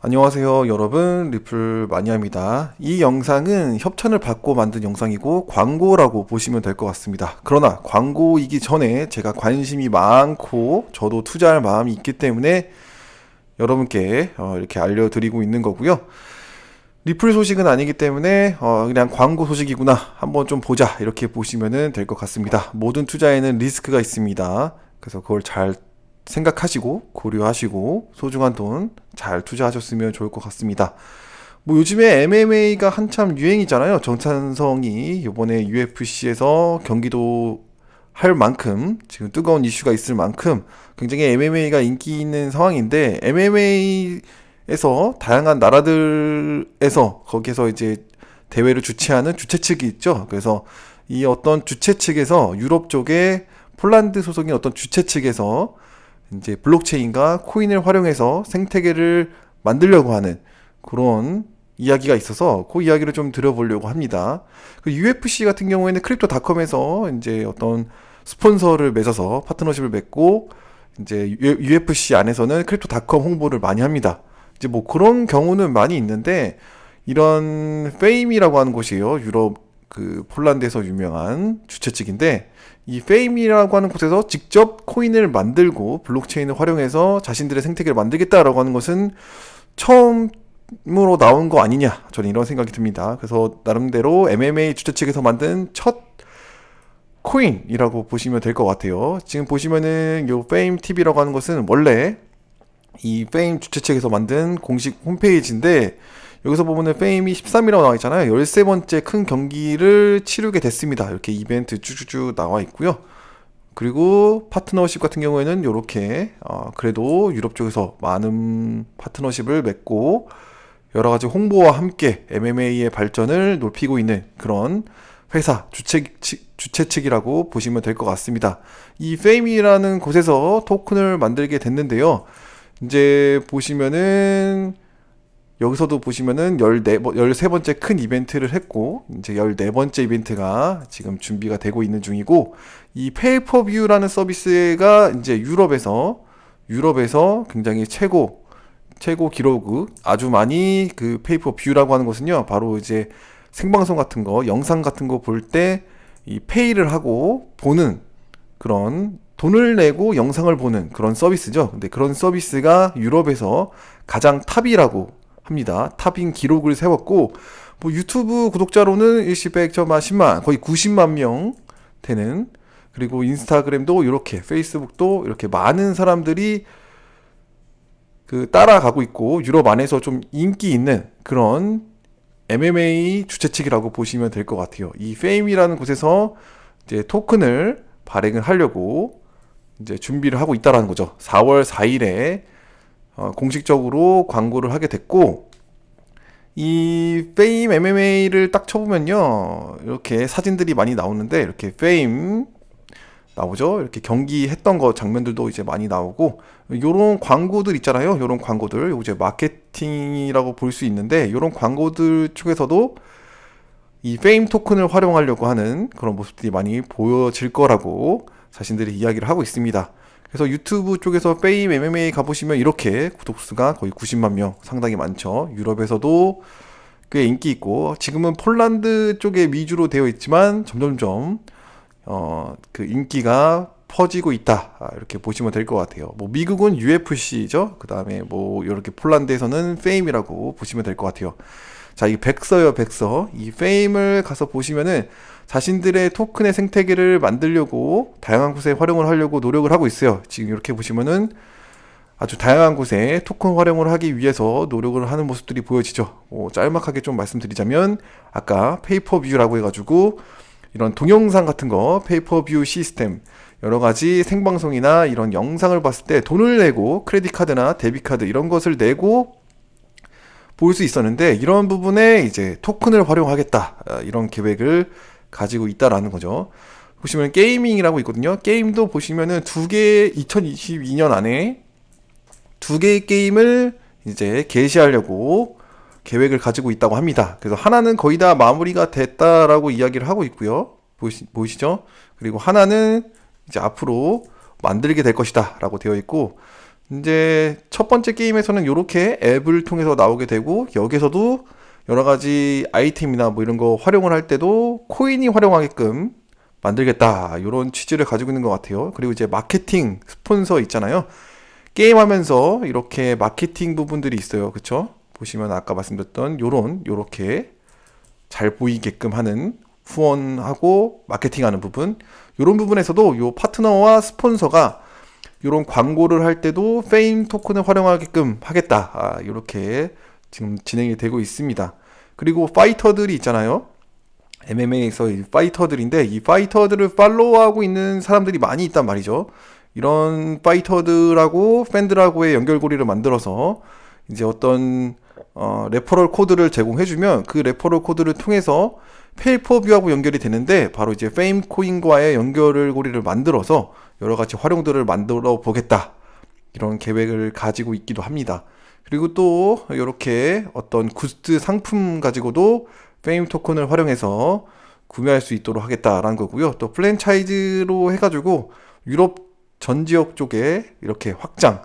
안녕하세요 여러분. 리플 마니아입니다. 이 영상은 협찬을 받고 만든 영상이고 광고라고 보시면 될 것 같습니다. 그러나 광고이기 전에 제가 관심이 많고 저도 투자할 마음이 있기 때문에 여러분께 어, 이렇게 알려드리고 있는 거고요. 리플 소식은 아니기 때문에 어, 그냥 광고 소식이구나. 한번 좀 보자. 이렇게 보시면 될 것 같습니다. 모든 투자에는 리스크가 있습니다. 그래서 그걸 잘 생각하시고 고려하시고 소중한 돈 잘 투자하셨으면 좋을 것 같습니다. 뭐 요즘에 MMA가 한참 유행이잖아요. 정찬성이 이번에 UFC에서 경기도 할 만큼 지금 뜨거운 이슈가 있을 만큼 굉장히 MMA가 인기 있는 상황인데 MMA에서 다양한 나라들에서 거기에서 이제 대회를 주최하는 주최 측이 있죠. 그래서 이 어떤 주최 측에서 유럽 쪽에 폴란드 소속인 어떤 주최 측에서 이제 블록체인과 코인을 활용해서 생태계를 만들려고 하는 그런 이야기가 있어서 그 이야기를 좀 들어보려고 합니다. 그 UFC 같은 경우에는 크립토닷컴에서 이제 어떤 스폰서를 맺어서 파트너십을 맺고 이제 UFC 안에서는 크립토닷컴 홍보를 많이 합니다. 이제 뭐 그런 경우는 많이 있는데 이런 페임이라고 하는 곳이에요. 유럽 그 폴란드에서 유명한 주최 측인데 이 페임이라고 하는 곳에서 직접 코인을 만들고 블록체인을 활용해서 자신들의 생태계를 만들겠다라고 하는 것은 처음으로 나온 거 아니냐 저는 이런 생각이 듭니다. 그래서 나름대로 MMA 주최 측에서 만든 첫 코인이라고 보시면 될 것 같아요. 지금 보시면은 요 페임 TV라고 하는 것은 원래 이 페임 주최 측에서 만든 공식 홈페이지인데 여기서 보면은 페임이 13이라고 나와 있잖아요. 13번째 큰 경기를 치르게 됐습니다. 이렇게 이벤트 쭉쭉쭉 나와 있고요. 그리고 파트너십 같은 경우에는 이렇게 어, 그래도 유럽 쪽에서 많은 파트너십을 맺고 여러 가지 홍보와 함께 MMA의 발전을 높이고 있는 그런 회사 주최 주최 측이라고 보시면 될 것 같습니다. 이 페임이라는 곳에서 토큰을 만들게 됐는데요. 이제 보시면은 여기서도 보시면은 14, 13번째 뭐큰 이벤트를 했고, 이제 14번째 이벤트가 지금 준비가 되고 있는 중이고, 이 페이퍼뷰라는 서비스가 이제 유럽에서, 유럽에서 굉장히 최고, 최고 기록, 아주 많이 그 페이퍼뷰라고 하는 것은요, 바로 이제 생방송 같은 거, 영상 같은 거 볼 때, 이 페이를 하고 보는 그런 돈을 내고 영상을 보는 그런 서비스죠. 근데 그런 서비스가 유럽에서 가장 탑이라고 합니다. 탑인 기록을 세웠고 뭐 유튜브 구독자로는 일시백 점만 10만 거의 90만 명 되는 그리고 인스타그램도 이렇게 페이스북도 이렇게 많은 사람들이 그 따라가고 있고 유럽 안에서 좀 인기 있는 그런 MMA 주최 측이라고 보시면 될 것 같아요. 이 페임이라는 곳에서 이제 토큰을 발행을 하려고 이제 준비를 하고 있다라는 거죠. 4월 4일에 어, 공식적으로 광고를 하게 됐고 이 페임 MMA를 딱 쳐보면요 이렇게 사진들이 많이 나오는데 이렇게 페임 나오죠? 이렇게 경기 했던 거 장면들도 이제 많이 나오고 요런 광고들 있잖아요. 요런 광고들. 이제 마케팅이라고 볼 수 있는데 요런 광고들 쪽에서도 이 페임 토큰을 활용하려고 하는 그런 모습들이 많이 보여질 거라고 자신들이 이야기를 하고 있습니다. 그래서 유튜브 쪽에서 페임 MMA 가보시면 이렇게 구독수가 거의 90만 명 상당히 많죠. 유럽에서도 꽤 인기 있고 지금은 폴란드 쪽에 위주로 되어 있지만 점점점 어, 그 인기가 퍼지고 있다 아, 이렇게 보시면 될 것 같아요. 뭐 미국은 UFC죠. 그 다음에 뭐 이렇게 폴란드에서는 페임이라고 보시면 될 것 같아요. 자, 이 백서요, 백서. 이 페임을 가서 보시면은 자신들의 토큰의 생태계를 만들려고 다양한 곳에 활용을 하려고 노력을 하고 있어요. 지금 이렇게 보시면은 아주 다양한 곳에 토큰 활용을 하기 위해서 노력을 하는 모습들이 보여지죠. 어, 짤막하게 좀 말씀드리자면 아까 페이퍼뷰라고 해가지고 이런 동영상 같은 거 페이퍼뷰 시스템 여러 가지 생방송이나 이런 영상을 봤을 때 돈을 내고 크레딧 카드나 데뷔 카드 이런 것을 내고 볼수 있었는데 이런 부분에 이제 토큰을 활용하겠다 아, 이런 계획을 가지고 있다라는 거죠. 보시면 게이밍이라고 있거든요. 게임도 보시면은 두 개, 2022년 안에 두 개의 게임을 이제 게시하려고 계획을 가지고 있다고 합니다. 그래서 하나는 거의 다 마무리가 됐다라고 이야기를 하고 있고요. 보시, 보이시죠? 그리고 하나는 이제 앞으로 만들게 될 것이다 라고 되어 있고 이제 첫 번째 게임에서는 이렇게 앱을 통해서 나오게 되고 여기서도 여러 가지 아이템이나 뭐 이런 거 활용을 할 때도 코인이 활용하게끔 만들겠다 이런 취지를 가지고 있는 것 같아요. 그리고 이제 마케팅 스폰서 있잖아요. 게임하면서 이렇게 마케팅 부분들이 있어요. 그쵸? 보시면 아까 말씀드렸던 요런 요렇게 잘 보이게끔 하는 후원하고 마케팅하는 부분 요런 부분에서도 요 파트너와 스폰서가 요런 광고를 할 때도 페임 토큰을 활용하게끔 하겠다. 아, 이렇게 지금 진행이 되고 있습니다. 그리고 파이터들이 있잖아요. MMA에서 이 파이터들인데 이 파이터들을 팔로우하고 있는 사람들이 많이 있단 말이죠. 이런 파이터들하고 팬들하고의 연결고리를 만들어서 이제 어떤 어, 레퍼럴 코드를 제공해주면 그 레퍼럴 코드를 통해서 페이퍼뷰하고 연결이 되는데 바로 이제 페임 코인과의 연결을 고리를 만들어서 여러 가지 활용들을 만들어 보겠다 이런 계획을 가지고 있기도 합니다. 그리고 또 이렇게 어떤 굿즈 상품 가지고도 페임 토큰을 활용해서 구매할 수 있도록 하겠다라는 거고요. 또 플랜차이즈로 해가지고 유럽 전 지역 쪽에 이렇게 확장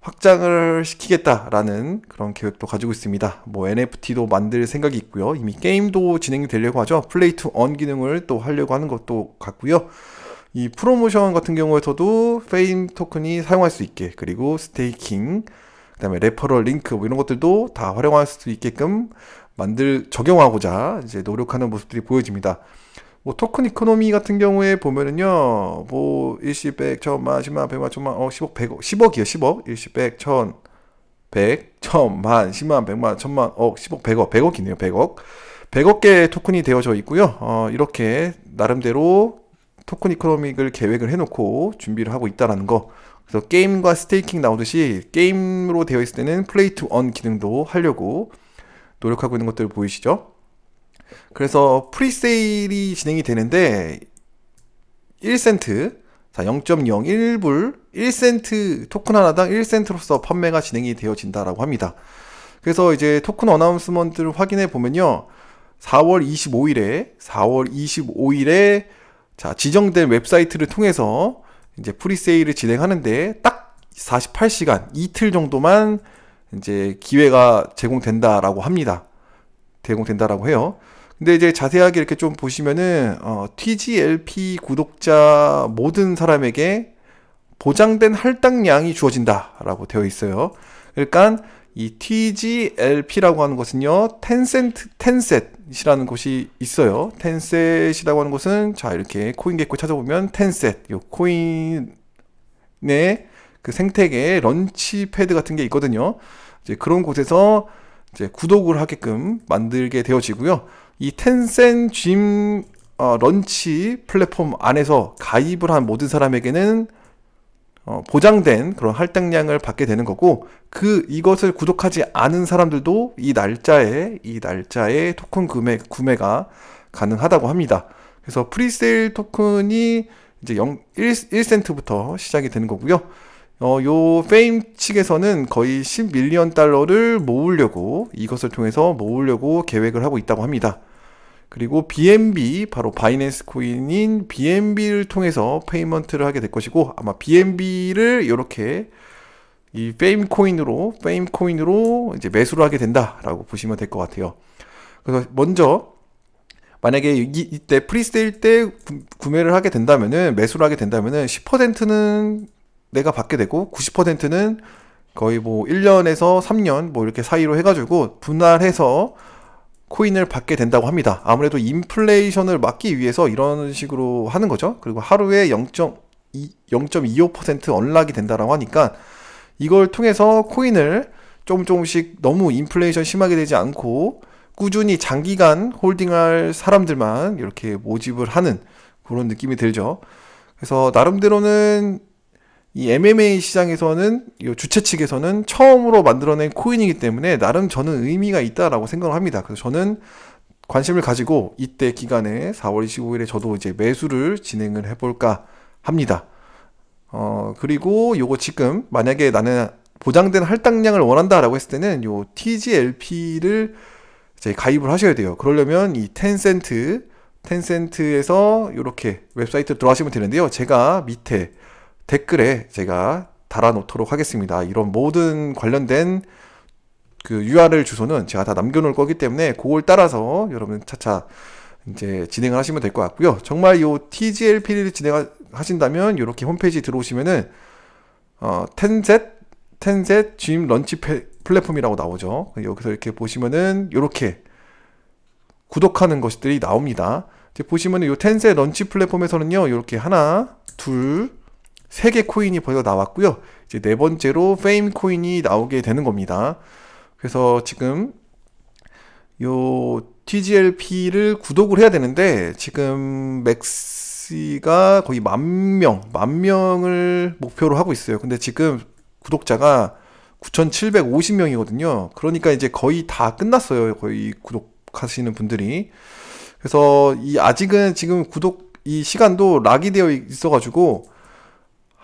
확장을 시키겠다라는 그런 계획도 가지고 있습니다. 뭐 NFT도 만들 생각이 있고요. 이미 게임도 진행이 되려고 하죠. 플레이 투 언 기능을 또 하려고 하는 것도 같고요. 이 프로모션 같은 경우에서도 페임 토큰이 사용할 수 있게 그리고 스테이킹 그다음에 레퍼럴 링크 뭐 이런 것들도 다 활용할 수 있게끔 만들 적용하고자 이제 노력하는 모습들이 보여집니다. 뭐 토큰 이코노미 같은 경우에 보면은요, 뭐 일시 백, 천만, 십만, 백만, 천만, 어, 십억, 백억, 십억이요, 십억, 일시 백, 천, 백, 천만, 십만, 백만, 천만, 억, 십억, 백억, 백억이네요, 백억. 백억 개의 토큰이 되어져 있고요. 어, 이렇게 나름대로 토큰 이코노믹을 계획을 해놓고 준비를 하고 있다라는 거. 그래서 게임과 스테이킹 나오듯이 게임으로 되어 있을 때는 플레이 투 언 기능도 하려고 노력하고 있는 것들 보이시죠? 그래서 프리세일이 진행이 되는데 1센트 자 0.01불 1센트 토큰 하나당 1센트로서 판매가 진행이 되어진다라고 합니다. 그래서 이제 토큰 어나운스먼트를 확인해 보면요. 4월 25일에 4월 25일에 자 지정된 웹사이트를 통해서 이제 프리세일을 진행하는데 딱 48시간 이틀 정도만 이제 기회가 제공된다라고 합니다. 제공된다라고 해요. 근데 이제 자세하게 이렇게 좀 보시면은 어, TGLP 구독자 모든 사람에게 보장된 할당량이 주어진다라고 되어 있어요. 그러니까 이 TGLP라고 하는 것은요, 텐센트, 텐셋이라는 곳이 있어요. 텐셋이라고 하는 곳은, 자, 이렇게 코인 개코 찾아보면 텐셋, 요 코인의 그 생태계 런치 패드 같은 게 있거든요. 이제 그런 곳에서 이제 구독을 하게끔 만들게 되어지고요. 이 텐센 짐 어, 런치 플랫폼 안에서 가입을 한 모든 사람에게는 어, 보장된 그런 할당량을 받게 되는 거고 그 이것을 구독하지 않은 사람들도 이 날짜에 이 날짜에 토큰 구매 구매가 가능하다고 합니다. 그래서 프리세일 토큰이 이제 0, 1, 1센트부터 시작이 되는 거고요. 어, 요 페임 측에서는 거의 10밀리언 달러를 모으려고 이것을 통해서 모으려고 계획을 하고 있다고 합니다. 그리고 BNB 바로 바이낸스 코인인 BNB를 통해서 페이먼트를 하게 될 것이고 아마 BNB를 이렇게 이 페임 코인으로 페임 코인으로 이제 매수를 하게 된다라고 보시면 될 것 같아요. 그래서 먼저 만약에 이, 이때 프리세일 때 구매를 하게 된다면은 매수를 하게 된다면은 10%는 내가 받게 되고 90%는 거의 뭐 1년에서 3년 뭐 이렇게 사이로 해가지고 분할해서 코인을 받게 된다고 합니다. 아무래도 인플레이션을 막기 위해서 이런 식으로 하는 거죠. 그리고 하루에 0.25% 언락이 된다라고 하니까 이걸 통해서 코인을 조금 조금씩 너무 인플레이션 심하게 되지 않고 꾸준히 장기간 홀딩할 사람들만 이렇게 모집을 하는 그런 느낌이 들죠. 그래서 나름대로는 이 MMA 시장에서는 이 주최 측에서는 처음으로 만들어낸 코인이기 때문에 나름 저는 의미가 있다라고 생각을 합니다. 그래서 저는 관심을 가지고 이때 기간에 4월 25일에 저도 이제 매수를 진행을 해볼까 합니다. 어, 그리고 요거 지금 만약에 나는 보장된 할당량을 원한다라고 했을 때는 요 TGLP를 이제 가입을 하셔야 돼요. 그러려면 이 텐센트, 텐센트에서 이렇게 웹사이트 들어가시면 되는데요. 제가 밑에 댓글에 제가 달아놓도록 하겠습니다. 이런 모든 관련된 그 URL 주소는 제가 다 남겨놓을 거기 때문에 그걸 따라서 여러분 차차 이제 진행을 하시면 될 것 같고요. 정말 요 TGLP를 진행하신다면 이렇게 홈페이지 들어오시면은 어, 텐셋 텐셋 짐 런치 페- 플랫폼이라고 나오죠. 여기서 이렇게 보시면은 이렇게 구독하는 것들이 나옵니다. 이제 보시면은 요 텐셋 런치 플랫폼에서는요, 이렇게 하나, 둘, 세개 코인이 벌써 나왔고요. 이제 네 번째로 페임 코인이 나오게 되는 겁니다. 그래서 지금 요 TGLP를 구독을 해야 되는데 지금 맥시가 거의 만 명, 만 명을 목표로 하고 있어요. 근데 지금 구독자가 9,750명이거든요. 그러니까 이제 거의 다 끝났어요. 거의 구독하시는 분들이. 그래서 이 아직은 지금 구독 이 시간도 락이 되어 있어가지고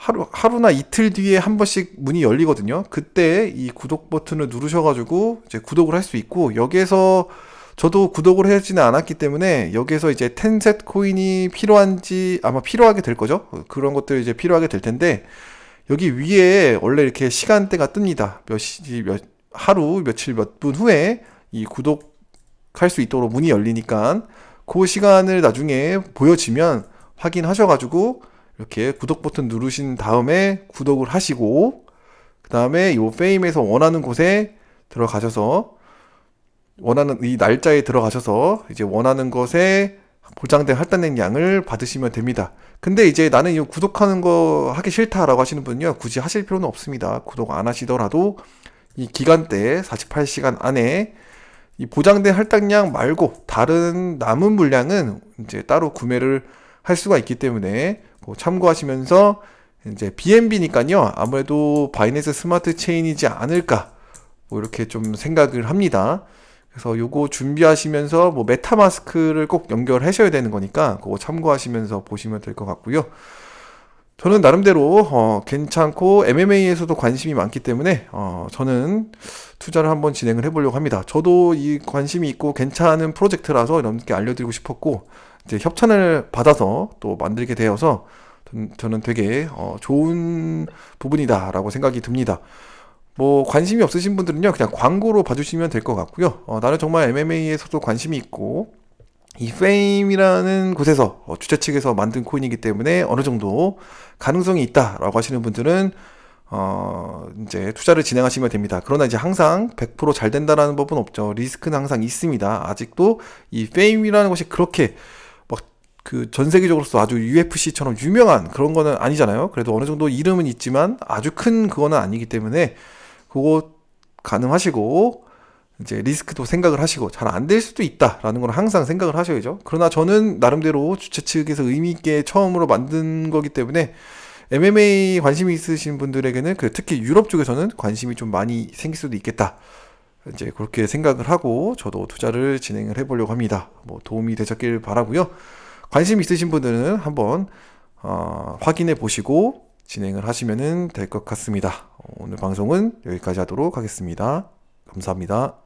하루 하루나 이틀 뒤에 한 번씩 문이 열리거든요. 그때 이 구독 버튼을 누르셔가지고 이제 구독을 할 수 있고 여기에서 저도 구독을 하지는 않았기 때문에 여기에서 이제 텐셋 코인이 필요한지 아마 필요하게 될 거죠. 그런 것들 이제 필요하게 될 텐데 여기 위에 원래 이렇게 시간대가 뜹니다. 몇 시, 몇, 하루, 며칠, 몇 분 후에 이 구독할 수 있도록 문이 열리니까 그 시간을 나중에 보여지면 확인하셔가지고 이렇게 구독 버튼 누르신 다음에 구독을 하시고 그 다음에 요 페임에서 원하는 곳에 들어가셔서 원하는 이 날짜에 들어가셔서 이제 원하는 것에 보장된 할당된 양을 받으시면 됩니다. 근데 이제 나는 이 구독하는 거 하기 싫다라고 하시는 분은요, 굳이 하실 필요는 없습니다. 구독 안 하시더라도 이 기간대 48시간 안에 이 보장된 할당량 말고 다른 남은 물량은 이제 따로 구매를 할 수가 있기 때문에 그거 참고하시면서 이제 BNB니까요. 아무래도 바이낸스 스마트 체인이지 않을까 뭐 이렇게 좀 생각을 합니다. 그래서 요거 준비하시면서 뭐 메타마스크를 꼭 연결하셔야 되는 거니까 그거 참고하시면서 보시면 될 것 같고요. 저는 나름대로 어, 괜찮고 MMA에서도 관심이 많기 때문에 어, 저는 투자를 한번 진행을 해보려고 합니다. 저도 이 관심이 있고 괜찮은 프로젝트라서 이렇게 알려드리고 싶었고 이제 협찬을 받아서 또 만들게 되어서 전- 저는 되게 어, 좋은 부분이다라고 생각이 듭니다. 뭐 관심이 없으신 분들은요 그냥 광고로 봐주시면 될 것 같고요. 어, 나는 정말 MMA에서도 관심이 있고 이 페임이라는 곳에서 어, 주최 측에서 만든 코인이기 때문에 어느 정도 가능성이 있다라고 하시는 분들은 어, 이제 투자를 진행하시면 됩니다. 그러나 이제 항상 100%잘 된다라는 법은 없죠. 리스크는 항상 있습니다. 아직도 이 페임이라는 것이 그렇게 막 그 전 세계적으로서 아주 UFC처럼 유명한 그런 거는 아니잖아요. 그래도 어느 정도 이름은 있지만 아주 큰 그거는 아니기 때문에 그거 가능하시고 이제 리스크도 생각을 하시고 잘 안 될 수도 있다라는 걸 항상 생각을 하셔야죠. 그러나 저는 나름대로 주최 측에서 의미 있게 처음으로 만든 거기 때문에 MMA 관심이 있으신 분들에게는 그 특히 유럽 쪽에서는 관심이 좀 많이 생길 수도 있겠다. 이제 그렇게 생각을 하고 저도 투자를 진행을 해보려고 합니다. 뭐 도움이 되셨길 바라고요. 관심 있으신 분들은 한번 어, 확인해 보시고 진행을 하시면 될 것 같습니다. 오늘 방송은 여기까지 하도록 하겠습니다. 감사합니다.